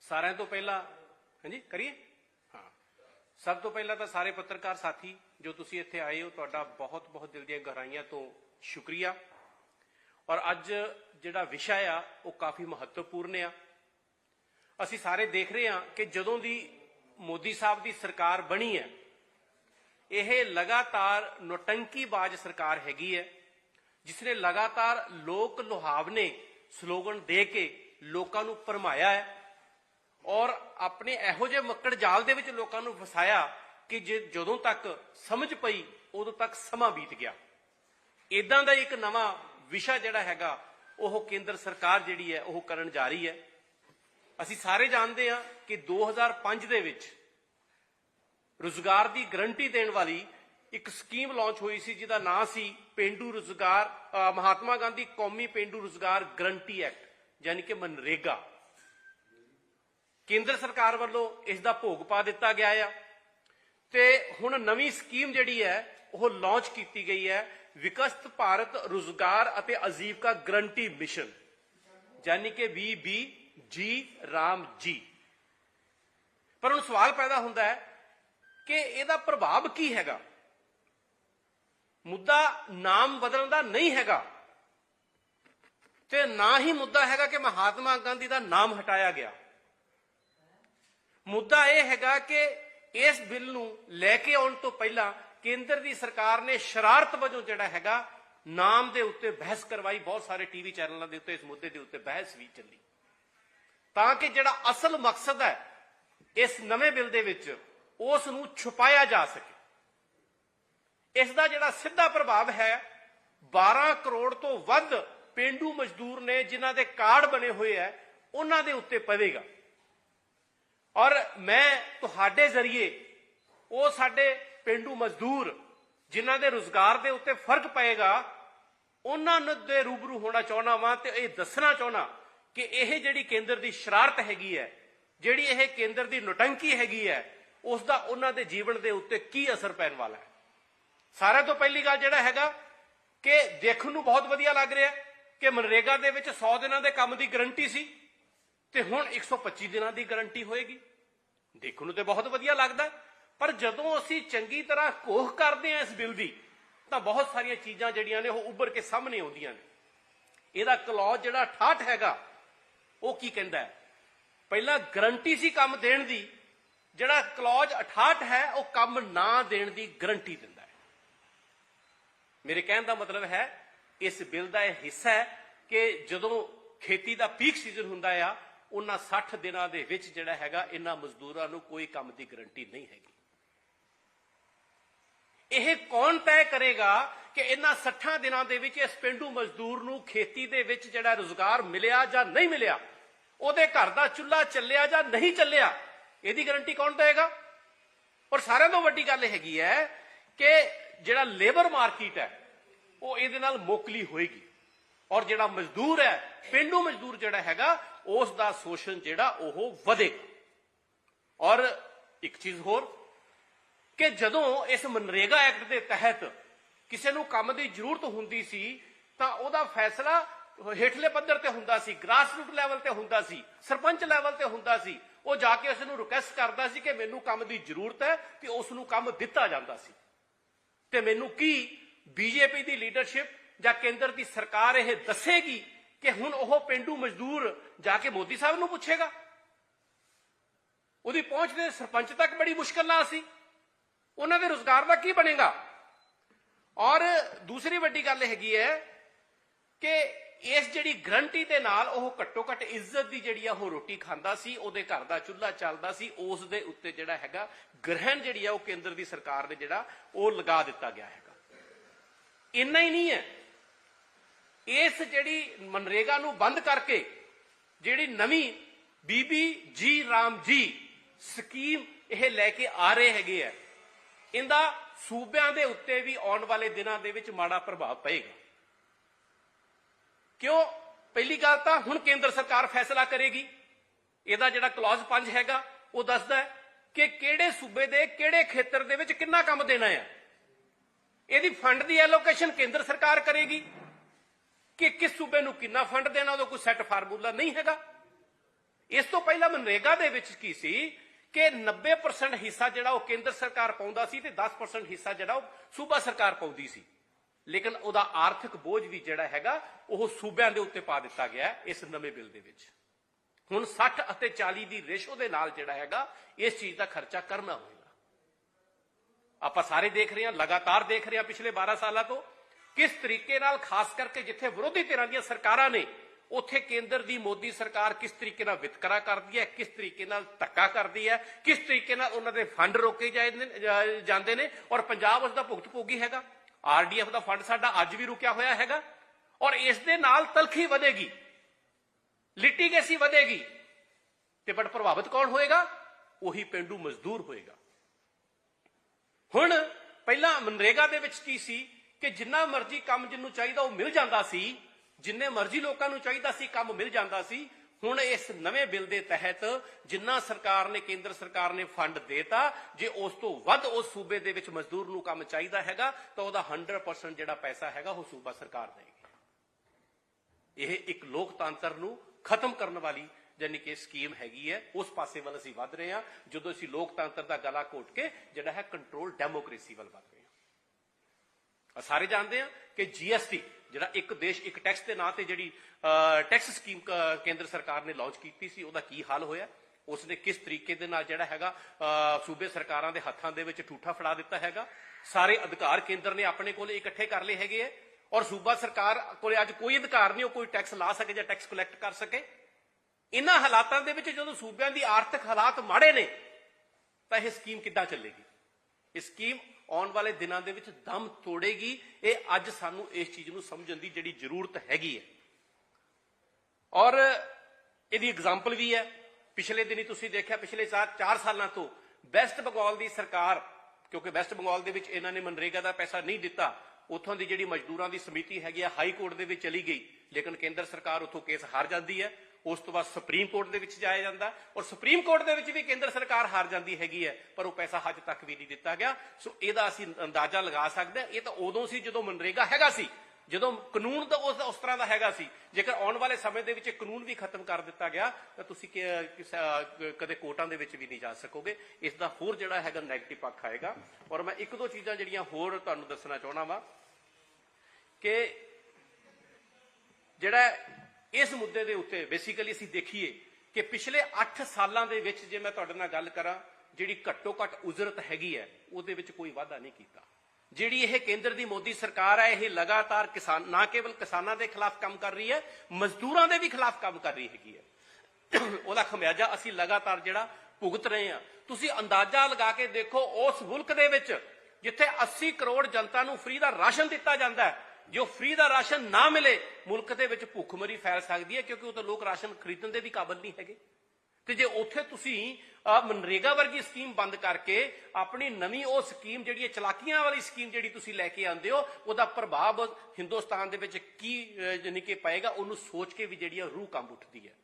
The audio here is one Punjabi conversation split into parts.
ਸਾਰਿਆਂ ਤੋਂ ਪਹਿਲਾਂ, ਹਾਂਜੀ, ਕਰੀਏ? ਹਾਂ। ਸਭ ਤੋਂ ਪਹਿਲਾਂ ਤਾਂ ਸਾਰੇ ਪੱਤਰਕਾਰ ਸਾਥੀ, ਜੋ ਤੁਸੀਂ ਇੱਥੇ ਆਏ ਹੋ, ਤੁਹਾਡਾ ਬਹੁਤ ਬਹੁਤ ਦਿਲ ਦੀਆਂ ਗਹਿਰਾਈਆਂ ਤੋਂ ਸ਼ੁਕਰੀਆ। ਔਰ ਅੱਜ ਜਿਹੜਾ ਵਿਸ਼ਾ ਆ, ਉਹ ਕਾਫੀ ਮਹੱਤਵਪੂਰਨ ਆ। ਅਸੀਂ ਸਾਰੇ ਦੇਖ ਰਹੇ ਹਾਂ ਕਿ ਜਦੋਂ ਦੀ ਮੋਦੀ ਸਾਹਿਬ ਦੀ ਸਰਕਾਰ ਬਣੀ ਹੈ, ਇਹ ਲਗਾਤਾਰ ਨੋਟੰਕੀਬਾਜ਼ ਸਰਕਾਰ ਹੈਗੀ ਹੈ, ਜਿਸ ਨੇ ਲਗਾਤਾਰ ਲੋਕ ਲੁਹਾਵਨੇ ਸਲੋਗਨ ਦੇ ਕੇ ਲੋਕਾਂ ਨੂੰ ਭਰਮਾਇਆ ਹੈ ਔਰ ਆਪਣੇ ਇਹੋ ਜਿਹੇ ਮੱਕੜ ਜਾਲ ਦੇ ਵਿੱਚ ਲੋਕਾਂ ਨੂੰ ਫਸਾਇਆ ਕਿ ਜਦੋਂ ਤੱਕ ਸਮਝ ਪਈ, ਉਦੋਂ ਤੱਕ ਸਮਾਂ ਬੀਤ ਗਿਆ। ਇਦਾਂ ਦਾ ਇੱਕ ਨਵਾਂ ਵਿਸ਼ਾ ਜਿਹੜਾ ਹੈਗਾ, ਉਹ ਕੇਂਦਰ ਸਰਕਾਰ ਜਿਹੜੀ ਹੈ, ਉਹ ਕਰਨ ਜਾ ਰਹੀ ਹੈ। ਅਸੀਂ ਸਾਰੇ ਜਾਣਦੇ ਹਾਂ ਕਿ 2005 ਦੇ ਵਿੱਚ ਰੁਜ਼ਗਾਰ ਦੀ ਗਰੰਟੀ ਦੇਣ ਵਾਲੀ ਇੱਕ ਸਕੀਮ ਲਾਂਚ ਹੋਈ ਸੀ, ਜਿਹਦਾ ਨਾਂ ਸੀ ਪਿੰਡੂ ਰੁਜ਼ਗਾਰ ਮਹਾਤਮਾ ਗਾਂਧੀ ਕੌਮੀ ਪਿੰਡੂ ਰੁਜ਼ਗਾਰ ਗਰੰਟੀ ਐਕਟ, ਯਾਨੀ ਕਿ ਮਨਰੇਗਾ। ਕੇਂਦਰ ਸਰਕਾਰ ਵੱਲੋਂ ਇਸ ਦਾ ਭੋਗ ਪਾ ਦਿੱਤਾ ਗਿਆ ਆ। ਤੇ ਹੁਣ ਨਵੀਂ ਸਕੀਮ ਜਿਹੜੀ ਹੈ, ਉਹ ਲਾਂਚ ਕੀਤੀ ਗਈ ਹੈ, ਵਿਕਸਤ ਭਾਰਤ ਰੁਜ਼ਗਾਰ ਅਤੇ ਆਜੀਵਕਾ ਗਰੰਟੀ ਮਿਸ਼ਨ, ਯਾਨੀ ਕਿ ਬੀ ਜੀ ਰਾਮ ਜੀ। ਪਰ ਹੁਣ ਸਵਾਲ ਪੈਦਾ ਹੁੰਦਾ ਹੈ ਕਿ ਇਹਦਾ ਪ੍ਰਭਾਵ ਕੀ ਹੈਗਾ? ਮੁੱਦਾ ਨਾਮ ਬਦਲਣ ਦਾ ਨਹੀਂ ਹੈਗਾ। ਤੇ ਨਾ ਹੀ ਮੁੱਦਾ ਹੈਗਾ ਕਿ ਮਹਾਤਮਾ ਗਾਂਧੀ ਦਾ ਨਾਮ ਹਟਾਇਆ ਗਿਆ। ਮੁੱਦਾ ਇਹ ਹੈਗਾ ਕਿ ਇਸ ਬਿੱਲ ਨੂੰ ਲੈ ਕੇ ਆਉਣ ਤੋਂ ਪਹਿਲਾਂ ਕੇਂਦਰ ਦੀ ਸਰਕਾਰ ਨੇ ਸ਼ਰਾਰਤ ਵਜੋਂ ਜਿਹੜਾ ਹੈਗਾ, ਨਾਮ ਦੇ ਉੱਤੇ ਬਹਿਸ ਕਰਵਾਈ। ਬਹੁਤ ਸਾਰੇ ਟੀਵੀ ਚੈਨਲਾਂ ਦੇ ਉੱਤੇ, ਇਸ ਮੁੱਦੇ ਦੇ ਉੱਤੇ ਬਹਿਸ ਵੀ ਚੱਲੀ। ਤਾਂ ਕਿ ਜਿਹੜਾ ਅਸਲ ਮਕਸਦ ਹੈ ਇਸ ਨਵੇਂ ਬਿੱਲ ਦੇ ਵਿੱਚ ਉਸ ਨੂੰ ਛੁਪਾਇਆ ਜਾ ਸਕੇ। ਇਸ ਦਾ ਜਿਹੜਾ ਸਿੱਧਾ ਪ੍ਰਭਾਵ ਹੈ 12 ਕਰੋੜ ਤੋਂ ਵੱਧ ਪਿੰਡੂ ਮਜ਼ਦੂਰ ਨੇ ਜਿਨ੍ਹਾਂ ਦੇ ਕਾਰਡ ਬਣੇ ਹੋਏ ਐ ਉਹਨਾਂ ਦੇ ਉੱਤੇ ਪਵੇਗਾ। ਔਰ ਮੈਂ ਤੁਹਾਡੇ ਜ਼ਰੀਏ ਉਹ ਸਾਡੇ ਪਿੰਡੂ ਮਜ਼ਦੂਰ ਜਿਨ੍ਹਾਂ ਦੇ ਰੋਜ਼ਗਾਰ ਦੇ ਉੱਤੇ ਫ਼ਰਕ ਪਏਗਾ, ਉਹਨਾਂ ਨੂੰ ਦੇ ਰੂਬਰੂ ਹੋਣਾ ਚਾਹਣਾ ਵਾਂ ਤੇ ਇਹ ਦੱਸਣਾ ਚਾਹਣਾ ਕਿ ਇਹ ਜਿਹੜੀ ਕੇਂਦਰ ਦੀ ਸ਼ਰਾਰਤ ਹੈਗੀ ਹੈ, ਜਿਹੜੀ ਇਹ ਕੇਂਦਰ ਦੀ ਨੋਟੰਕੀ ਹੈਗੀ ਹੈ, ਉਸ ਦਾ ਉਹਨਾਂ ਦੇ ਜੀਵਨ ਦੇ ਉੱਤੇ ਕੀ ਅਸਰ ਪੈਣ ਵਾਲਾ ਹੈ। ਸਾਰਿਆਂ ਤੋਂ ਪਹਿਲੀ ਗੱਲ ਜਿਹੜਾ ਹੈਗਾ ਕਿ ਦੇਖਣ ਨੂੰ ਬਹੁਤ ਵਧੀਆ ਲੱਗ ਰਿਹਾ ਕਿ ਮਨਰੇਗਾ ਦੇ ਵਿੱਚ 100 ਦਿਨਾਂ ਦੇ ਕੰਮ ਦੀ ਗਾਰੰਟੀ ਸੀ ਤੇ ਹੁਣ 125 ਦਿਨਾਂ ਦੀ ਗਾਰੰਟੀ ਹੋਏਗੀ। ਦੇਖਣ ਨੂੰ ਤੇ ਬਹੁਤ ਵਧੀਆ ਲੱਗਦਾ। ਪਰ ਜਦੋਂ ਅਸੀਂ ਚੰਗੀ ਤਰ੍ਹਾਂ ਕੋਖ ਕਰਦੇ ਹਾਂ ਇਸ ਬਿੱਲ ਦੀ, ਤਾਂ ਬਹੁਤ ਸਾਰੀਆਂ ਚੀਜ਼ਾਂ ਜਿਹੜੀਆਂ ਨੇ ਉਹ ਉੱਭਰ ਕੇ ਸਾਹਮਣੇ ਆਉਂਦੀਆਂ ਨੇ। ਇਹਦਾ ਕਲੌਜ ਜਿਹੜਾ 68 ਹੈਗਾ, ਉਹ ਕੀ ਕਹਿੰਦਾ ਹੈ? ਪਹਿਲਾਂ ਗਰੰਟੀ ਸੀ ਕੰਮ ਦੇਣ ਦੀ, ਜਿਹੜਾ ਕਲੌਜ 68 ਹੈ, ਉਹ ਕੰਮ ਨਾ ਦੇਣ ਦੀ ਗਰੰਟੀ ਦਿੰਦਾ। ਮੇਰੇ ਕਹਿਣ ਦਾ ਮਤਲਬ ਹੈ, ਇਸ ਬਿੱਲ ਦਾ ਇਹ ਹਿੱਸਾ ਹੈ ਕਿ ਜਦੋਂ ਖੇਤੀ ਦਾ ਪੀਕ ਸੀਜ਼ਨ ਹੁੰਦਾ ਆ, ਉਹਨਾਂ 60 ਦਿਨਾਂ ਦੇ ਵਿੱਚ ਜਿਹੜਾ ਹੈਗਾ, ਇਹਨਾਂ ਮਜ਼ਦੂਰਾਂ ਨੂੰ ਕੋਈ ਕੰਮ ਦੀ ਗਾਰੰਟੀ ਨਹੀਂ ਹੈਗੀ। ਇਹ ਕੌਣ ਤੈਅ ਕਰੇਗਾ ਕਿ ਇਹਨਾਂ 60 ਦਿਨਾਂ ਦੇ ਵਿੱਚ ਇਸ ਪਿੰਡੂ ਮਜ਼ਦੂਰ ਨੂੰ ਖੇਤੀ ਦੇ ਵਿੱਚ ਜਿਹੜਾ ਰੋਜ਼ਗਾਰ ਮਿਲਿਆ ਜਾਂ ਨਹੀਂ ਮਿਲਿਆ? ਉਹਦੇ ਘਰ ਦਾ ਚੁੱਲ੍ਹਾ ਚੱਲਿਆ ਜਾਂ ਨਹੀਂ ਚੱਲਿਆ? ਇਹਦੀ ਗਾਰੰਟੀ ਕੌਣ ਦੇਗਾ ਔਰ ਸਾਰਿਆਂ ਤੋਂ ਵੱਡੀ ਗੱਲ ਹੈਗੀ ਹੈ ਕਿ ਜਿਹੜਾ ਲੇਬਰ ਮਾਰਕੀਟ ਹੈ, ਉਹ ਇਹਦੇ ਨਾਲ ਮੋਕਲੀ ਹੋਏਗੀ। ਔਰ ਜਿਹੜਾ ਮਜ਼ਦੂਰ ਹੈ, ਪਿੰਡੂ ਮਜ਼ਦੂਰ ਜਿਹੜਾ ਹੈਗਾ ਉਸ ਦਾ ਸ਼ੋਸ਼ਣ ਜਿਹੜਾ ਉਹ ਵਧੇਗਾ। ਔਰ ਇੱਕ ਚੀਜ਼ ਹੋਰ, ਕਿ ਜਦੋਂ ਇਸ ਮਨਰੇਗਾ ਐਕਟ ਦੇ ਤਹਿਤ ਕਿਸੇ ਨੂੰ ਕੰਮ ਦੀ ਜ਼ਰੂਰਤ ਹੁੰਦੀ ਸੀ, ਤਾਂ ਉਹਦਾ ਫੈਸਲਾ ਹੇਠਲੇ ਪੱਧਰ ਤੇ ਹੁੰਦਾ ਸੀ ਗ੍ਰਾਸਰੂਟ ਲੈਵਲ ਤੇ ਹੁੰਦਾ ਸੀ, ਸਰਪੰਚ ਲੈਵਲ ਤੇ ਹੁੰਦਾ ਸੀ। ਉਹ ਜਾ ਕੇ ਉਸ ਨੂੰ ਰਿਕੁਐਸਟ ਕਰਦਾ ਸੀ ਕਿ ਮੈਨੂੰ ਕੰਮ ਦੀ ਜ਼ਰੂਰਤ ਹੈ, ਤੇ ਉਸ ਨੂੰ ਕੰਮ ਦਿੱਤਾ ਜਾਂਦਾ ਸੀ। ਤੇ ਮੈਨੂੰ ਕੀ ਬੀਜੇਪੀ ਦੀ ਲੀਡਰਸ਼ਿਪ ਜਾਂ ਕੇਂਦਰ ਦੀ ਸਰਕਾਰ ਇਹ ਦੱਸੇਗੀ ਕਿ ਹੁਣ ਉਹ ਪਿੰਡੂ ਮਜ਼ਦੂਰ ਜਾ ਕੇ ਮੋਦੀ ਸਾਹਿਬ ਨੂੰ ਪੁੱਛੇਗਾ? ਉਹਦੀ ਪਹੁੰਚ ਦੇ ਸਰਪੰਚ ਤੱਕ ਬੜੀ ਮੁਸ਼ਕਲ ਨਾਲ ਸੀ। ਉਹਨਾਂ ਦੇ ਰੋਜ਼ਗਾਰ ਦਾ ਕੀ ਬਣੇਗਾ? ਔਰ ਦੂਸਰੀ ਵੱਡੀ ਗੱਲ ਹੈਗੀ ਹੈ ਕਿ ਇਸ ਜਿਹੜੀ ਗਰੰਟੀ ਦੇ ਨਾਲ ਉਹ ਘੱਟੋ ਘੱਟ ਇੱਜ਼ਤ ਦੀ ਜਿਹੜੀ ਆ ਉਹ ਰੋਟੀ ਖਾਂਦਾ ਸੀ, ਉਹਦੇ ਘਰ ਦਾ ਚੁੱਲ੍ਹਾ ਚੱਲਦਾ ਸੀ, ਉਸ ਦੇ ਉੱਤੇ ਜਿਹੜਾ ਹੈਗਾ ਗ੍ਰਹਿਣ ਜਿਹੜੀ ਆ ਉਹ ਕੇਂਦਰ ਦੀ ਸਰਕਾਰ ਨੇ ਜਿਹੜਾ ਉਹ ਲਗਾ ਦਿੱਤਾ ਗਿਆ ਹੈਗਾ। ਇੰਨਾ ਹੀ ਨਹੀਂ ਹੈ। ਇਸ ਜਿਹੜੀ ਮਨਰੇਗਾ ਨੂੰ ਬੰਦ ਕਰਕੇ ਜਿਹੜੀ ਨਵੀਂ ਬੀਬੀ ਜੀ ਰਾਮ ਜੀ ਸਕੀਮ ਇਹ ਲੈ ਕੇ ਆ ਰਹੇ ਹੈਗੇ ਆ, ਇਹਦਾ ਸੂਬਿਆਂ ਦੇ ਉੱਤੇ ਵੀ ਆਉਣ ਵਾਲੇ ਦਿਨਾਂ ਦੇ ਵਿੱਚ ਮਾੜਾ ਪ੍ਰਭਾਵ ਪਏਗਾ। ਕਿਉਂ? ਪਹਿਲੀ ਗੱਲ ਤਾਂ ਹੁਣ ਕੇਂਦਰ ਸਰਕਾਰ ਫੈਸਲਾ ਕਰੇਗੀ। ਇਹਦਾ ਜਿਹੜਾ ਕਲੌਜ਼ 5 ਹੈਗਾ, ਉਹ ਦੱਸਦਾ ਕਿ ਕਿਹੜੇ ਸੂਬੇ ਦੇ ਕਿਹੜੇ ਖੇਤਰ ਦੇ ਵਿੱਚ ਕਿੰਨਾ ਕੰਮ ਦੇਣਾ ਹੈ। ਇਹਦੀ ਫੰਡ ਦੀ ਐਲੋਕੇਸ਼ਨ ਕੇਂਦਰ ਸਰਕਾਰ ਕਰੇਗੀ। ਕਿ ਕਿਸ ਸੂਬੇ ਨੂੰ ਕਿੰਨਾ ਫੰਡ ਦੇਣਾ, ਉਹਦਾ ਕੋਈ ਸੈੱਟ ਫਾਰਮੂਲਾ ਨਹੀਂ ਹੈਗਾ। ਇਸ ਤੋਂ ਪਹਿਲਾਂ ਮਨਰੇਗਾ ਦੇ ਵਿੱਚ ਕੀ ਸੀ ਕਿ 90% ਹਿੱਸਾ ਜਿਹੜਾ ਉਹ ਕੇਂਦਰ ਸਰਕਾਰ ਪਾਉਂਦਾ ਸੀ ਤੇ 10% ਹਿੱਸਾ ਜਿਹੜਾ ਉਹ ਸੂਬਾ ਸਰਕਾਰ ਪਾਉਂਦੀ ਸੀ। ਲੇਕਿਨ ਉਹਦਾ ਆਰਥਿਕ ਬੋਝ ਵੀ ਜਿਹੜਾ ਹੈਗਾ, ਉਹ ਸੂਬਿਆਂ ਦੇ ਉੱਤੇ ਪਾ ਦਿੱਤਾ ਗਿਆ ਇਸ ਨਵੇਂ ਬਿੱਲ ਦੇ ਵਿੱਚ। ਹੁਣ 60 ਅਤੇ 40 ਦੀ ਰੇਸ਼ੋ ਦੇ ਨਾਲ ਜਿਹੜਾ ਹੈਗਾ, ਇਸ ਚੀਜ਼ ਦਾ ਖਰਚਾ ਕਰਨਾ ਹੋਵੇਗਾ ਆਪਾਂ ਸਾਰੇ ਦੇਖ ਰਹੇ ਹਾਂ, ਲਗਾਤਾਰ ਦੇਖ ਰਹੇ ਹਾਂ ਪਿਛਲੇ 12 ਸਾਲਾਂ ਤੋਂ, ਕਿਸ ਤਰੀਕੇ ਨਾਲ, ਖਾਸ ਕਰਕੇ ਜਿੱਥੇ ਵਿਰੋਧੀ ਧਿਰਾਂ ਦੀਆਂ ਸਰਕਾਰਾਂ ਨੇ, ਉੱਥੇ ਕੇਂਦਰ ਦੀ ਮੋਦੀ ਸਰਕਾਰ ਕਿਸ ਤਰੀਕੇ ਨਾਲ ਵਿਤਕਰਾ ਕਰਦੀ ਹੈ, ਕਿਸ ਤਰੀਕੇ ਨਾਲ ਧੱਕਾ ਕਰਦੀ ਹੈ, ਕਿਸ ਤਰੀਕੇ ਨਾਲ ਉਹਨਾਂ ਦੇ ਫੰਡ ਰੋਕੇ ਜਾਏ ਜਾਂਦੇ ਨੇ ਔਰ ਪੰਜਾਬ ਉਸ ਦਾ ਭੁਗਤ ਭੋਗੀ ਹੈਗਾ। ਆਰਡੀਐਫ ਦਾ ਫੰਡ ਸਾਡਾ ਅੱਜ ਵੀ ਰੁਕਿਆ ਹੋਇਆ ਹੈਗਾ ਔਰ ਇਸ ਦੇ ਨਾਲ ਤਲਖੀ ਵਧੇਗੀ, ਲਿਟੀਗੇਸੀ ਵਧੇਗੀ। ਤੇ ਬਟ ਪ੍ਰਭਾਵਿਤ ਕੌਣ ਹੋਏਗਾ? ਉਹੀ ਪਿੰਡੂ ਮਜ਼ਦੂਰ ਹੋਏਗਾ। ਹੁਣ ਪਹਿਲਾਂ ਮਨਰੇਗਾ ਦੇ ਵਿੱਚ ਕੀ ਸੀ ਕਿ ਜਿੰਨਾ ਮਰਜ਼ੀ ਕੰਮ ਜਿੰਨੂੰ ਚਾਹੀਦਾ ਉਹ ਮਿਲ ਜਾਂਦਾ ਸੀ, ਜਿੰਨੇ ਮਰਜ਼ੀ ਲੋਕਾਂ ਨੂੰ ਚਾਹੀਦਾ ਸੀ ਕੰਮ ਮਿਲ ਜਾਂਦਾ ਸੀ ਹੁਣ ਇਸ ਨਵੇਂ ਬਿੱਲ ਦੇ ਤਹਿਤ ਜਿੰਨਾ ਸਰਕਾਰ ਨੇ, ਕੇਂਦਰ ਸਰਕਾਰ ਨੇ ਫੰਡ ਦੇਤਾ, ਜੇ ਉਸ ਤੋਂ ਵੱਧ ਉਸ ਸੂਬੇ ਦੇ ਵਿੱਚ ਮਜ਼ਦੂਰ ਨੂੰ ਕੰਮ ਚਾਹੀਦਾ ਹੈਗਾ, ਤਾਂ ਉਹਦਾ 100% ਜਿਹੜਾ ਪੈਸਾ ਹੈਗਾ, ਉਹ ਸੂਬਾ ਸਰਕਾਰ ਦੇਗੀ ਇਹ ਇੱਕ ਲੋਕਤੰਤਰ ਨੂੰ ਖਤਮ ਕਰਨ ਵਾਲੀ ਜਾਨੀ ਕਿ ਸਕੀਮ ਹੈਗੀ ਹੈ, ਉਸ ਪਾਸੇ ਵੱਲ ਅਸੀਂ ਵੱਧ ਰਹੇ ਹਾਂ, ਜਦੋਂ ਅਸੀਂ ਲੋਕਤੰਤਰ ਦਾ ਗਲਾ ਘੋਟ ਕੇ, ਜਿਹੜਾ ਹੈ ਕੰਟਰੋਲ ਡੈਮੋਕ੍ਰੇਸੀ ਵੱਲ ਵੱਧ ਰਹੇ ਸਾਰੇ ਜਾਣਦੇ ਆ ਕਿ ਜੀਐਸਟੀ ਜਿਹੜਾ ਇੱਕ ਦੇਸ਼, ਇੱਕ ਟੈਕਸ ਦੇ ਨਾਂ ਤੇ ਜਿਹੜੀ ਟੈਕਸ ਸਕੀਮ ਕੇਂਦਰ ਸਰਕਾਰ ਨੇ ਲਾਂਚ ਕੀਤੀ ਸੀ, ਉਹਦਾ ਕੀ ਹਾਲ ਹੋਇਆ? ਉਸ ਨੇ ਕਿਸ ਤਰੀਕੇ ਦੇ ਨਾਲ ਜਿਹੜਾ ਹੈਗਾ ਸੂਬੇ ਸਰਕਾਰਾਂ ਦੇ ਹੱਥਾਂ ਦੇ ਵਿੱਚ ਠੂਠਾ ਫੜਾ ਦਿੱਤਾ ਹੈਗਾ? ਸਾਰੇ ਅਧਿਕਾਰ ਕੇਂਦਰ ਨੇ ਆਪਣੇ ਕੋਲ ਇਕੱਠੇ ਕਰ ਲਏ ਹੈਗੇ ਹੈ ਔਰ ਸੂਬਾ ਸਰਕਾਰ ਕੋਲੇ ਅੱਜ ਕੋਈ ਅਧਿਕਾਰ ਨਹੀਂ, ਉਹ ਕੋਈ ਟੈਕਸ ਲਾ ਸਕੇ ਜਾਂ ਟੈਕਸ ਕਲੈਕਟ ਕਰ ਸਕੇ। ਇਹਨਾਂ ਹਾਲਾਤਾਂ ਦੇ ਵਿੱਚ ਜਦੋਂ ਸੂਬਿਆਂ ਦੀ ਆਰਥਿਕ ਹਾਲਾਤ ਮਾੜੇ ਨੇ, ਤਾਂ ਇਹ ਸਕੀਮ ਕਿੱਦਾਂ ਚੱਲੇਗੀ? ਇਹ ਸਕੀਮ ਆਉਣ ਵਾਲੇ ਦਿਨਾਂ ਦੇ ਵਿੱਚ ਦਮ ਤੋੜੇਗੀ। ਇਹ ਅੱਜ ਸਾਨੂੰ ਇਸ ਚੀਜ਼ ਨੂੰ ਸਮਝਣ ਦੀ ਜਿਹੜੀ ਜ਼ਰੂਰਤ ਹੈਗੀ ਹੈ। ਔਰ ਇਹਦੀ ਐਗਜ਼ਾਮਪਲ ਵੀ ਹੈ। ਪਿਛਲੇ ਦਿਨੀ ਤੁਸੀਂ ਦੇਖਿਆ, ਪਿਛਲੇ 4 ਸਾਲਾਂ ਤੋਂ ਵੈਸਟ ਬੰਗਾਲ ਦੀ ਸਰਕਾਰ, ਕਿਉਂਕਿ ਵੈਸਟ ਬੰਗਾਲ ਦੇ ਵਿੱਚ ਇਹਨਾਂ ਨੇ ਮਨਰੇਗਾ ਦਾ ਪੈਸਾ ਨਹੀਂ ਦਿੱਤਾ, ਉੱਥੋਂ ਦੀ ਜਿਹੜੀ ਮਜ਼ਦੂਰਾਂ ਦੀ ਸਮਿਤੀ ਹੈਗੀ ਆ ਹਾਈ ਕੋਰਟ ਦੇ ਵਿੱਚ ਚਲੀ ਗਈ। ਲੇਕਿਨ ਕੇਂਦਰ ਸਰਕਾਰ ਉੱਥੋਂ ਕੇਸ ਹਾਰ ਜਾਂਦੀ ਹੈ। ਉਸ ਤੋਂ ਬਾਅਦ ਸੁਪਰੀਮ ਕੋਰਟ ਦੇ ਵਿੱਚ ਜਾਇਆ ਜਾਂਦਾ। ਔਰ ਸੁਪਰੀਮ ਕੋਰਟ ਦੇ ਵਿੱਚ ਵੀ ਕੇਂਦਰ ਸਰਕਾਰ ਹਾਰ ਜਾਂਦੀ ਹੈਗੀ ਹੈ, ਪਰ ਉਹ ਪੈਸਾ ਹਜੇ ਤੱਕ ਵੀ ਨਹੀਂ ਦਿੱਤਾ ਗਿਆ। ਸੋ ਇਹਦਾ ਅਸੀਂ ਅੰਦਾਜ਼ਾ ਲਗਾ ਸਕਦੇ ਹਾਂ। ਇਹ ਤਾਂ ਉਦੋਂ ਸੀ ਜਦੋਂ ਮਨਰੇਗਾ ਹੈਗਾ ਸੀ। ਜਦੋਂ ਕਾਨੂੰਨ ਤਾਂ ਉਸ ਉਸ ਤਰ੍ਹਾਂ ਦਾ ਹੈਗਾ ਸੀ। ਜੇਕਰ ਆਉਣ ਵਾਲੇ ਸਮੇਂ ਦੇ ਵਿੱਚ ਕਾਨੂੰਨ ਵੀ ਖਤਮ ਕਰ ਦਿੱਤਾ ਗਿਆ, ਤਾਂ ਤੁਸੀਂ ਕਦੇ ਕੋਰਟਾਂ ਦੇ ਵਿੱਚ ਵੀ ਨਹੀਂ ਜਾ ਸਕੋਗੇ। ਇਸ ਦਾ ਹੋਰ ਜਿਹੜਾ ਹੈਗਾ ਨੈਗੇਟਿਵ ਪੱਖ ਆਏਗਾ। ਔਰ ਮੈਂ ਇੱਕ ਦੋ ਚੀਜ਼ਾਂ ਜਿਹੜੀਆਂ ਹੋਰ ਤੁਹਾਨੂੰ ਦੱਸਣਾ ਚਾਹਣਾ ਵਾਂ ਕਿ ਜਿਹੜਾ ਇਸ ਮੁੱਦੇ ਦੇ ਉੱਤੇ ਬੇਸਿਕਲੀ ਅਸੀਂ ਦੇਖੀਏ ਕਿ ਪਿਛਲੇ 8 ਸਾਲਾਂ ਦੇ ਵਿੱਚ ਜੇ ਮੈਂ ਤੁਹਾਡੇ ਨਾਲ ਗੱਲ ਕਰਾਂ, ਜਿਹੜੀ ਘੱਟੋ ਘੱਟ ਉਜਰਤ ਹੈਗੀ ਹੈ, ਉਹਦੇ ਵਿੱਚ ਕੋਈ ਵਾਧਾ ਨਹੀਂ ਕੀਤਾ। ਜਿਹੜੀ ਇਹ ਕੇਂਦਰ ਦੀ ਮੋਦੀ ਸਰਕਾਰ ਹੈ, ਇਹ ਲਗਾਤਾਰ ਕਿਸਾਨ, ਨਾ ਕੇਵਲ ਕਿਸਾਨਾਂ ਦੇ ਖਿਲਾਫ ਕੰਮ ਕਰ ਰਹੀ ਹੈ, ਮਜ਼ਦੂਰਾਂ ਦੇ ਵੀ ਖਿਲਾਫ ਕੰਮ ਕਰ ਰਹੀ ਹੈਗੀ ਹੈ। ਉਹਦਾ ਖਮਿਆਜਾ ਅਸੀਂ ਲਗਾਤਾਰ ਜਿਹੜਾ ਭੁਗਤ ਰਹੇ ਹਾਂ। ਤੁਸੀਂ ਅੰਦਾਜ਼ਾ ਲਗਾ ਕੇ ਦੇਖੋ, ਉਸ ਮੁਲਕ ਦੇ ਵਿੱਚ ਜਿੱਥੇ 80 ਕਰੋੜ ਜਨਤਾ ਨੂੰ ਫ੍ਰੀ ਦਾ ਰਾਸ਼ਨ ਦਿੱਤਾ ਜਾਂਦਾ ਹੈ ਜੋ ਫ੍ਰੀ ਦਾ ਰਾਸ਼ਨ ਨਾ ਮਿਲੇ, ਮੁਲਕ ਦੇ ਵਿੱਚ ਭੁੱਖਮਰੀ ਫੈਲ ਸਕਦੀ ਹੈ ਕਿਉਂਕਿ ਉਹ ਤਾਂ ਲੋਕ ਰਾਸ਼ਨ ਖਰੀਦਣ ਦੇ ਵੀ ਕਾਬਲ ਨਹੀਂ ਹੈਗੇ। ਤੇ ਜੇ ਉੱਥੇ ਤੁਸੀਂ ਮਨਰੇਗਾ ਵਰਗੀ ਸਕੀਮ ਬੰਦ ਕਰਕੇ ਆਪਣੀ ਨਵੀਂ ਉਹ ਸਕੀਮ ਜਿਹੜੀ ਹੈ, ਚਲਾਕੀਆਂ ਵਾਲੀ ਸਕੀਮ ਜਿਹੜੀ ਤੁਸੀਂ ਲੈ ਕੇ ਆਉਂਦੇ ਹੋ, ਉਹਦਾ ਪ੍ਰਭਾਵ ਹਿੰਦੁਸਤਾਨ ਦੇ ਵਿੱਚ ਕੀ ਯਾਨੀ ਕਿ ਪਏਗਾ, ਉਹਨੂੰ ਸੋਚ ਕੇ ਵੀ ਜਿਹੜੀ ਆ, ਰੂਹ ਕੰਬ ਉੱਠਦੀ ਹੈ।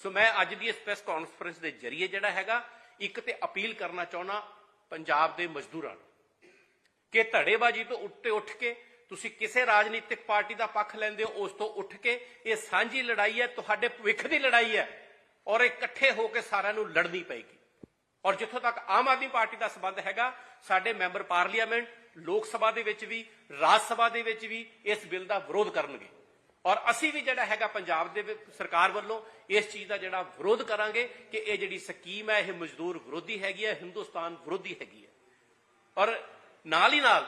ਸੋ ਮੈਂ ਅੱਜ ਦੀ ਇਸ ਪ੍ਰੈਸ ਕਾਨਫਰੰਸ ਦੇ ਜ਼ਰੀਏ ਜਿਹੜਾ ਹੈਗਾ, ਇੱਕ ਤੇ ਅਪੀਲ ਕਰਨਾ ਚਾਹੁੰਦਾ, ਪੰਜਾਬ ਦੇ ਮਜ਼ਦੂਰਾਂ ਨੂੰ, ਕਿ ਧੜੇਬਾਜ਼ੀ ਤੋਂ ਉੱਤੇ ਉੱਠ ਕੇ ਤੁਸੀਂ ਕਿਸੇ ਰਾਜਨੀਤਿਕ ਪਾਰਟੀ ਦਾ ਪੱਖ ਲੈਂਦੇ ਹੋ, ਉਸ ਤੋਂ ਉੱਠ ਕੇ ਇਹ ਸਾਂਝੀ ਲੜਾਈ ਹੈ, ਤੁਹਾਡੇ ਭਵਿੱਖ ਦੀ ਲੜਾਈ ਹੈ ਔਰ ਇਹ ਇਕੱਠੇ ਹੋ ਕੇ ਸਾਰਿਆਂ ਨੂੰ ਲੜਨੀ ਪਏਗੀ। ਔਰ ਜਿੱਥੋਂ ਤੱਕ ਆਮ ਆਦਮੀ ਪਾਰਟੀ ਦਾ ਸਬੰਧ ਹੈਗਾ, ਸਾਡੇ ਮੈਂਬਰ ਪਾਰਲੀਮੈਂਟ, ਲੋਕ ਸਭਾ ਦੇ ਵਿੱਚ ਵੀ, ਰਾਜ ਸਭਾ ਦੇ ਵਿੱਚ ਵੀ ਇਸ ਬਿੱਲ ਦਾ ਵਿਰੋਧ ਕਰਨਗੇ। ਔਰ ਅਸੀਂ ਵੀ ਜਿਹੜਾ ਹੈਗਾ ਪੰਜਾਬ ਦੇ ਸਰਕਾਰ ਵੱਲੋਂ ਇਸ ਚੀਜ਼ ਦਾ ਜਿਹੜਾ ਵਿਰੋਧ ਕਰਾਂਗੇ ਕਿ ਇਹ ਜਿਹੜੀ ਸਕੀਮ ਹੈ, ਇਹ ਮਜ਼ਦੂਰ ਵਿਰੋਧੀ ਹੈਗੀ ਹੈ, ਹਿੰਦੁਸਤਾਨ ਵਿਰੋਧੀ ਹੈਗੀ ਹੈ। ਔਰ ਨਾਲ ਹੀ ਨਾਲ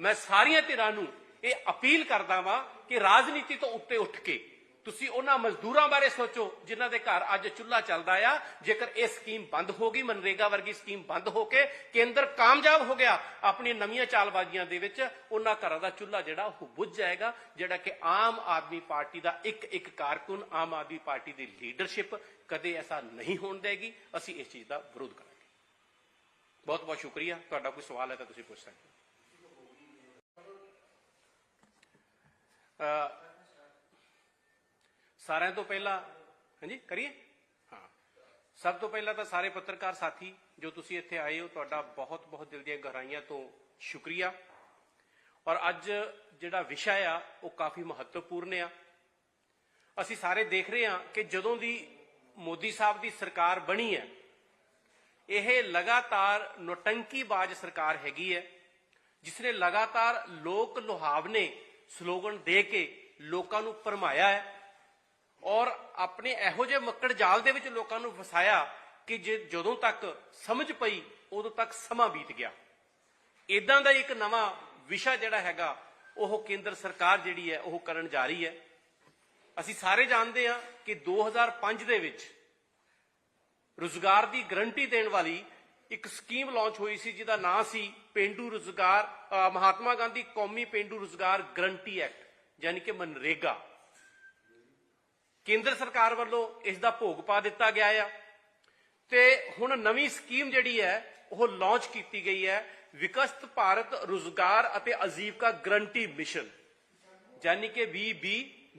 ਮੈਂ ਸਾਰੀਆਂ ਧਿਰਾਂ ਨੂੰ ਇਹ ਅਪੀਲ ਕਰਦਾ ਵਾਂ ਕਿ ਰਾਜਨੀਤੀ ਤੋਂ ਉੱਤੇ ਉੱਠ ਕੇ ਤੁਸੀਂ ਉਹਨਾਂ ਮਜ਼ਦੂਰਾਂ ਬਾਰੇ ਸੋਚੋ ਜਿਨ੍ਹਾਂ ਦੇ ਘਰ ਅੱਜ ਚੁੱਲ੍ਹਾ ਚੱਲਦਾ ਆ। ਜੇਕਰ ਇਹ ਸਕੀਮ ਬੰਦ ਹੋ ਗਈ ਮਨਰੇਗਾ ਵਰਗੀ ਸਕੀਮ ਬੰਦ ਹੋ ਕੇ ਕੇਂਦਰ ਕਾਮਯਾਬ ਹੋ ਗਿਆ ਆਪਣੀ ਨਵੀਆਂ ਚਾਲਬਾਜ਼ੀਆਂ ਦੇ ਵਿੱਚ, ਉਹਨਾਂ ਘਰਾਂ ਦਾ ਚੁੱਲ੍ਹਾ ਜਿਹੜਾ ਉਹ ਬੁੱਝ ਜਾਏਗਾ, ਜਿਹੜਾ ਕਿ ਆਮ ਆਦਮੀ ਪਾਰਟੀ ਦਾ ਇੱਕ ਇੱਕ ਕਾਰਕੁਨ, ਆਮ ਆਦਮੀ ਪਾਰਟੀ ਦੀ ਲੀਡਰਸ਼ਿਪ ਕਦੇ ਐਸਾ ਨਹੀਂ ਹੋਣ ਦੇਗੀ। ਅਸੀਂ ਇਸ ਚੀਜ਼ ਦਾ ਵਿਰੋਧ ਕਰਾਂਗੇ। ਬਹੁਤ ਬਹੁਤ ਸ਼ੁਕਰੀਆ। ਤੁਹਾਡਾ ਕੋਈ ਸਵਾਲ ਹੈ ਤਾਂ ਤੁਸੀਂ ਪੁੱਛ ਸਕਦੇ ਹੋ ਅਹ ਸਾਰਿਆਂ ਤੋਂ ਪਹਿਲਾਂ, ਹਾਂਜੀ, ਕਰੀਏ? ਹਾਂ। ਸਭ ਤੋਂ ਪਹਿਲਾਂ ਤਾਂ ਸਾਰੇ ਪੱਤਰਕਾਰ ਸਾਥੀ, ਜੋ ਤੁਸੀਂ ਇੱਥੇ ਆਏ ਹੋ, ਤੁਹਾਡਾ ਬਹੁਤ ਬਹੁਤ ਦਿਲ ਦੀਆਂ ਗਹਿਰਾਈਆਂ ਤੋਂ ਸ਼ੁਕਰੀਆ। ਔਰ ਅੱਜ ਜਿਹੜਾ ਵਿਸ਼ਾ ਆ, ਉਹ ਕਾਫੀ ਮਹੱਤਵਪੂਰਨ ਆ। ਅਸੀਂ ਸਾਰੇ ਦੇਖ ਰਹੇ ਹਾਂ ਕਿ ਜਦੋਂ ਦੀ ਮੋਦੀ ਸਾਹਿਬ ਦੀ ਸਰਕਾਰ ਬਣੀ ਹੈ, ਇਹ ਲਗਾਤਾਰ ਨੋਟੰਕੀਬਾਜ਼ ਸਰਕਾਰ ਹੈਗੀ ਹੈ, ਜਿਸ ਨੇ ਲਗਾਤਾਰ ਲੋਕ ਲੁਹਾਵਨੇ ਸਲੋਗਨ ਦੇ ਕੇ ਲੋਕਾਂ ਨੂੰ ਭਰਮਾਇਆ ਹੈ ਔਰ ਆਪਣੇ ਇਹੋ ਜਿਹੇ ਮੱਕੜ ਜਾਲ ਦੇ ਵਿੱਚ ਲੋਕਾਂ ਨੂੰ ਫਸਾਇਆ ਕਿ ਜਦੋਂ ਤੱਕ ਸਮਝ ਪਈ, ਉਦੋਂ ਤੱਕ ਸਮਾਂ ਬੀਤ ਗਿਆ। ਇਦਾਂ ਦਾ ਇੱਕ ਨਵਾਂ ਵਿਸ਼ਾ ਜਿਹੜਾ ਹੈਗਾ, ਉਹ ਕੇਂਦਰ ਸਰਕਾਰ ਜਿਹੜੀ ਹੈ, ਉਹ ਕਰਨ ਜਾ ਰਹੀ ਹੈ। ਅਸੀਂ ਸਾਰੇ ਜਾਣਦੇ ਹਾਂ ਕਿ 2005 ਦੇ ਵਿੱਚ ਰੁਜ਼ਗਾਰ ਦੀ ਗਰੰਟੀ ਦੇਣ ਵਾਲੀ ਇੱਕ ਸਕੀਮ ਲਾਂਚ ਹੋਈ ਸੀ, ਜਿਹਦਾ ਨਾਂ ਸੀ ਪਿੰਡੂ ਰੁਜ਼ਗਾਰ ਮਹਾਤਮਾ ਗਾਂਧੀ ਕੌਮੀ ਪਿੰਡੂ ਰੁਜ਼ਗਾਰ ਗਰੰਟੀ ਐਕਟ, ਯਾਨੀ ਕਿ ਮਨਰੇਗਾ। ਕੇਂਦਰ ਸਰਕਾਰ ਵੱਲੋਂ ਇਸ ਦਾ ਭੋਗ ਪਾ ਦਿੱਤਾ ਗਿਆ ਆ। ਤੇ ਹੁਣ ਨਵੀਂ ਸਕੀਮ ਜਿਹੜੀ ਹੈ, ਉਹ ਲਾਂਚ ਕੀਤੀ ਗਈ ਹੈ, ਵਿਕਸਤ ਭਾਰਤ ਰੁਜ਼ਗਾਰ ਅਤੇ ਆਜੀਵਕਾ ਗਰੰਟੀ ਮਿਸ਼ਨ, ਯਾਨੀ ਕਿ ਵੀਬੀ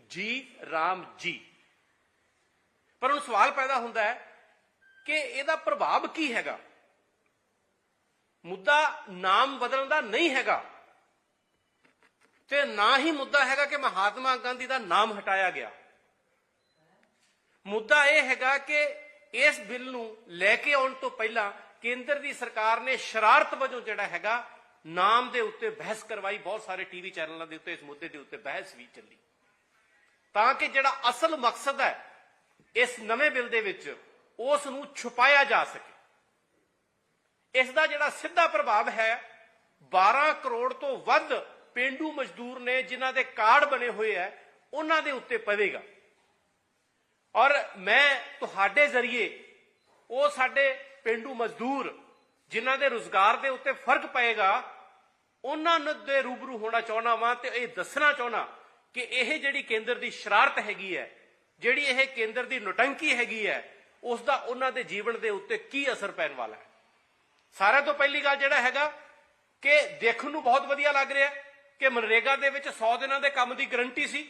ਜੀ ਰਾਮ ਜੀ। ਪਰ ਹੁਣ ਸਵਾਲ ਪੈਦਾ ਹੁੰਦਾ ਹੈ ਕਿ ਇਹਦਾ ਪ੍ਰਭਾਵ ਕੀ ਹੈਗਾ? ਮੁੱਦਾ ਨਾਮ ਬਦਲਣ ਦਾ ਨਹੀਂ ਹੈਗਾ। ਤੇ ਨਾ ਹੀ ਮੁੱਦਾ ਹੈਗਾ ਕਿ ਮਹਾਤਮਾ ਗਾਂਧੀ ਦਾ ਨਾਮ ਹਟਾਇਆ ਗਿਆ। ਮੁੱਦਾ ਇਹ ਹੈਗਾ ਕਿ ਇਸ ਬਿੱਲ ਨੂੰ ਲੈ ਕੇ ਆਉਣ ਤੋਂ ਪਹਿਲਾਂ ਕੇਂਦਰ ਦੀ ਸਰਕਾਰ ਨੇ ਸ਼ਰਾਰਤ ਵਜੋਂ ਜਿਹੜਾ ਹੈਗਾ, ਨਾਮ ਦੇ ਉੱਤੇ ਬਹਿਸ ਕਰਵਾਈ। ਬਹੁਤ ਸਾਰੇ ਟੀਵੀ ਚੈਨਲਾਂ ਦੇ ਉੱਤੇ ਇਸ ਮੁੱਦੇ ਦੇ ਉੱਤੇ ਬਹਿਸ ਵੀ ਚੱਲੀ। ਤਾਂ ਕਿ ਜਿਹੜਾ ਅਸਲ ਮਕਸਦ ਹੈ ਇਸ ਨਵੇਂ ਬਿੱਲ ਦੇ ਵਿੱਚ ਉਸ ਨੂੰ ਛੁਪਾਇਆ ਜਾ ਸਕੇ। ਇਸ ਦਾ ਜਿਹੜਾ ਸਿੱਧਾ ਪ੍ਰਭਾਵ ਹੈ 12 ਕਰੋੜ ਤੋਂ ਵੱਧ ਪਿੰਡੂ ਮਜ਼ਦੂਰ ਨੇ ਜਿਨ੍ਹਾਂ ਦੇ ਕਾਰਡ ਬਣੇ ਹੋਏ ਹੈ, ਉਹਨਾਂ ਦੇ ਉੱਤੇ ਪਵੇਗਾ। ਔਰ ਮੈਂ ਤੁਹਾਡੇ ਜ਼ਰੀਏ ਉਹ ਸਾਡੇ ਪਿੰਡੂ ਮਜ਼ਦੂਰ ਜਿਨ੍ਹਾਂ ਦੇ ਰੋਜ਼ਗਾਰ ਦੇ ਉੱਤੇ ਫ਼ਰਕ ਪਏਗਾ, ਉਹਨਾਂ ਨੂੰ ਦੇ ਰੂਬਰੂ ਹੋਣਾ ਚਾਹਣਾ ਵਾਂ ਤੇ ਇਹ ਦੱਸਣਾ ਚਾਹਣਾ ਕਿ ਇਹ ਜਿਹੜੀ ਕੇਂਦਰ ਦੀ ਸ਼ਰਾਰਤ ਹੈਗੀ ਹੈ, ਜਿਹੜੀ ਇਹ ਕੇਂਦਰ ਦੀ ਨੋਟੰਕੀ ਹੈਗੀ ਹੈ, ਉਸ ਦਾ ਉਹਨਾਂ ਦੇ ਜੀਵਨ ਦੇ ਉੱਤੇ ਕੀ ਅਸਰ ਪੈਣ ਵਾਲਾ ਹੈ। ਸਾਰਿਆਂ ਤੋਂ ਪਹਿਲੀ ਗੱਲ ਜਿਹੜਾ ਹੈਗਾ ਕਿ ਦੇਖਣ ਨੂੰ ਬਹੁਤ ਵਧੀਆ ਲੱਗ ਰਿਹਾ ਕਿ ਮਨਰੇਗਾ ਦੇ ਵਿੱਚ 100 ਦਿਨਾਂ ਦੇ ਕੰਮ ਦੀ ਗਰੰਟੀ ਸੀ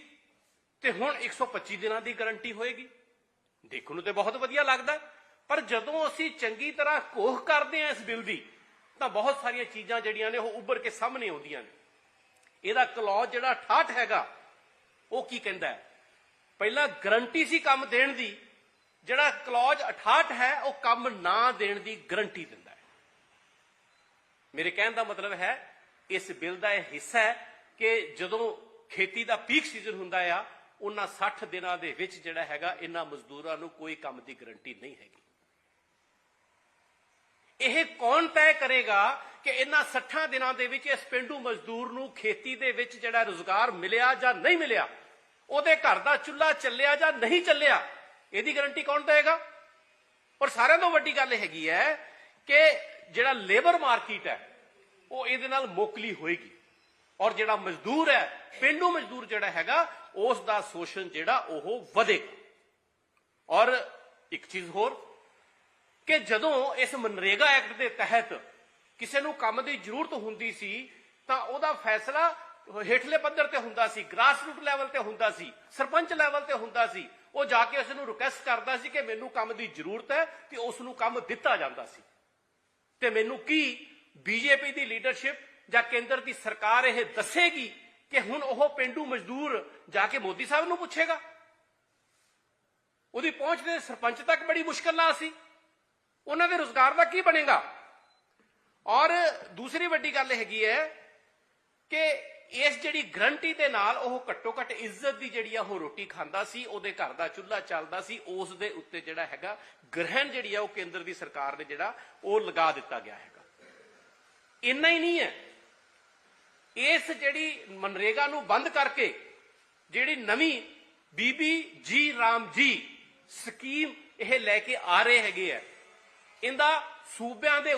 ਤੇ ਹੁਣ 125 ਦਿਨਾਂ ਦੀ ਗਾਰੰਟੀ ਹੋਏਗੀ। ਦੇਖਣ ਨੂੰ ਤੇ ਬਹੁਤ ਵਧੀਆ ਲੱਗਦਾ। ਪਰ ਜਦੋਂ ਅਸੀਂ ਚੰਗੀ ਤਰ੍ਹਾਂ ਕੋਹ ਕਰਦੇ ਹਾਂ ਇਸ ਬਿੱਲ ਦੀ, ਤਾਂ ਬਹੁਤ ਸਾਰੀਆਂ ਚੀਜ਼ਾਂ ਜਿਹੜੀਆਂ ਨੇ ਉਹ ਉੱਭਰ ਕੇ ਸਾਹਮਣੇ ਆਉਂਦੀਆਂ ਨੇ। ਇਹਦਾ ਕਲੌਜ ਜਿਹੜਾ 68 ਹੈਗਾ, ਉਹ ਕੀ ਕਹਿੰਦਾ ਪਹਿਲਾਂ ਗਾਰੰਟੀ ਸੀ ਕੰਮ ਦੇਣ ਦੀ, ਜਿਹੜਾ ਕਲੌਜ 68 ਹੈ, ਉਹ ਕੰਮ ਨਾ ਦੇਣ ਦੀ ਗਾਰੰਟੀ ਦਿੰਦਾ ਮੇਰੇ ਕਹਿਣ ਦਾ ਮਤਲਬ ਹੈ, ਇਸ ਬਿੱਲ ਦਾ ਇਹ ਹਿੱਸਾ ਹੈ ਕਿ ਜਦੋਂ ਖੇਤੀ ਦਾ ਪੀਕ ਸੀਜ਼ਨ ਹੁੰਦਾ ਆ, ਉਹਨਾਂ 60 ਦਿਨਾਂ ਦੇ ਵਿੱਚ ਜਿਹੜਾ ਹੈਗਾ, ਇਹਨਾਂ ਮਜ਼ਦੂਰਾਂ ਨੂੰ ਕੋਈ ਕੰਮ ਦੀ ਗਾਰੰਟੀ ਨਹੀਂ ਹੈਗੀ। ਇਹ ਕੌਣ ਤੈਅ ਕਰੇਗਾ ਕਿ ਇਹਨਾਂ 60 ਦਿਨਾਂ ਦੇ ਵਿੱਚ ਇਸ ਪਿੰਡੂ ਮਜ਼ਦੂਰ ਨੂੰ ਖੇਤੀ ਦੇ ਵਿੱਚ ਜਿਹੜਾ ਰੋਜ਼ਗਾਰ ਮਿਲਿਆ ਜਾਂ ਨਹੀਂ ਮਿਲਿਆ? ਉਹਦੇ ਘਰ ਦਾ ਚੁੱਲ੍ਹਾ ਚੱਲਿਆ ਜਾਂ ਨਹੀਂ ਚੱਲਿਆ? ਇਹਦੀ ਗਾਰੰਟੀ ਕੌਣ ਦੇਗਾ ਔਰ ਸਾਰਿਆਂ ਤੋਂ ਵੱਡੀ ਗੱਲ ਹੈਗੀ ਹੈ ਕਿ ਜਿਹੜਾ ਲੇਬਰ ਮਾਰਕੀਟ ਹੈ, ਉਹ ਇਹਦੇ ਨਾਲ ਮੋਕਲੀ ਹੋਏਗੀ। ਔਰ ਜਿਹੜਾ ਮਜ਼ਦੂਰ ਹੈ, ਪਿੰਡੂ ਮਜ਼ਦੂਰ ਜਿਹੜਾ ਹੈਗਾ, ਉਸ ਦਾ ਸ਼ੋਸ਼ਣ ਜਿਹੜਾ ਉਹ ਵਧੇਗਾ। ਔਰ ਇੱਕ ਚੀਜ਼ ਹੋਰ, ਕਿ ਜਦੋਂ ਇਸ ਮਨਰੇਗਾ ਐਕਟ ਦੇ ਤਹਿਤ ਕਿਸੇ ਨੂੰ ਕੰਮ ਦੀ ਜ਼ਰੂਰਤ ਹੁੰਦੀ ਸੀ, ਤਾਂ ਉਹਦਾ ਫੈਸਲਾ ਹੇਠਲੇ ਪੱਧਰ ਤੇ ਹੁੰਦਾ ਸੀ ਗ੍ਰਾਸਰੂਟ ਲੈਵਲ ਤੇ ਹੁੰਦਾ ਸੀ, ਸਰਪੰਚ ਲੈਵਲ ਤੇ ਹੁੰਦਾ ਸੀ। ਉਹ ਜਾ ਕੇ ਉਸ ਨੂੰ ਰਿਕੁਐਸਟ ਕਰਦਾ ਸੀ ਕਿ ਮੈਨੂੰ ਕੰਮ ਦੀ ਜ਼ਰੂਰਤ ਹੈ, ਤੇ ਉਸ ਨੂੰ ਕੰਮ ਦਿੱਤਾ ਜਾਂਦਾ ਸੀ। ਤੇ ਮੈਨੂੰ ਕੀ ਬੀਜੇਪੀ ਦੀ ਲੀਡਰਸ਼ਿਪ ਜਾਂ ਕੇਂਦਰ ਦੀ ਸਰਕਾਰ ਇਹ ਦੱਸੇਗੀ ਕਿ ਹੁਣ ਉਹ ਪਿੰਡੂ ਮਜ਼ਦੂਰ ਜਾ ਕੇ ਮੋਦੀ ਸਾਹਿਬ ਨੂੰ ਪੁੱਛੇਗਾ? ਉਹਦੀ ਪਹੁੰਚ ਦੇ ਸਰਪੰਚ ਤੱਕ ਬੜੀ ਮੁਸ਼ਕਲ ਨਾਲ ਸੀ। ਉਹਨਾਂ ਦੇ ਰੋਜ਼ਗਾਰ ਦਾ ਕੀ ਬਣੇਗਾ? ਔਰ ਦੂਸਰੀ ਵੱਡੀ ਗੱਲ ਹੈਗੀ ਹੈ ਕਿ ਇਸ ਜਿਹੜੀ ਗਰੰਟੀ ਦੇ ਨਾਲ ਉਹ ਘੱਟੋ ਘੱਟ ਇੱਜ਼ਤ ਦੀ ਜਿਹੜੀ ਆ ਉਹ ਰੋਟੀ ਖਾਂਦਾ ਸੀ, ਉਹਦੇ ਘਰ ਦਾ ਚੁੱਲ੍ਹਾ ਚੱਲਦਾ ਸੀ, ਉਸ ਦੇ ਉੱਤੇ ਜਿਹੜਾ ਹੈਗਾ ਗ੍ਰਹਿਣ ਜਿਹੜੀ ਆ ਉਹ ਕੇਂਦਰ ਦੀ ਸਰਕਾਰ ਨੇ ਜਿਹੜਾ ਉਹ ਲਗਾ ਦਿੱਤਾ ਗਿਆ ਹੈਗਾ। ਇੰਨਾ ਹੀ ਨਹੀਂ ਹੈ। ਇਸ ਜਿਹੜੀ ਮਨਰੇਗਾ ਨੂੰ ਬੰਦ ਕਰਕੇ ਜਿਹੜੀ ਨਵੀਂ ਬੀਬੀ ਜੀ ਰਾਮ ਜੀ ਸਕੀਮ ਇਹ ਲੈ ਕੇ ਆ ਰਹੇ ਹੈਗੇ ਆ। ਇਹਦਾ ਸੂਬਿਆਂ ਦੇ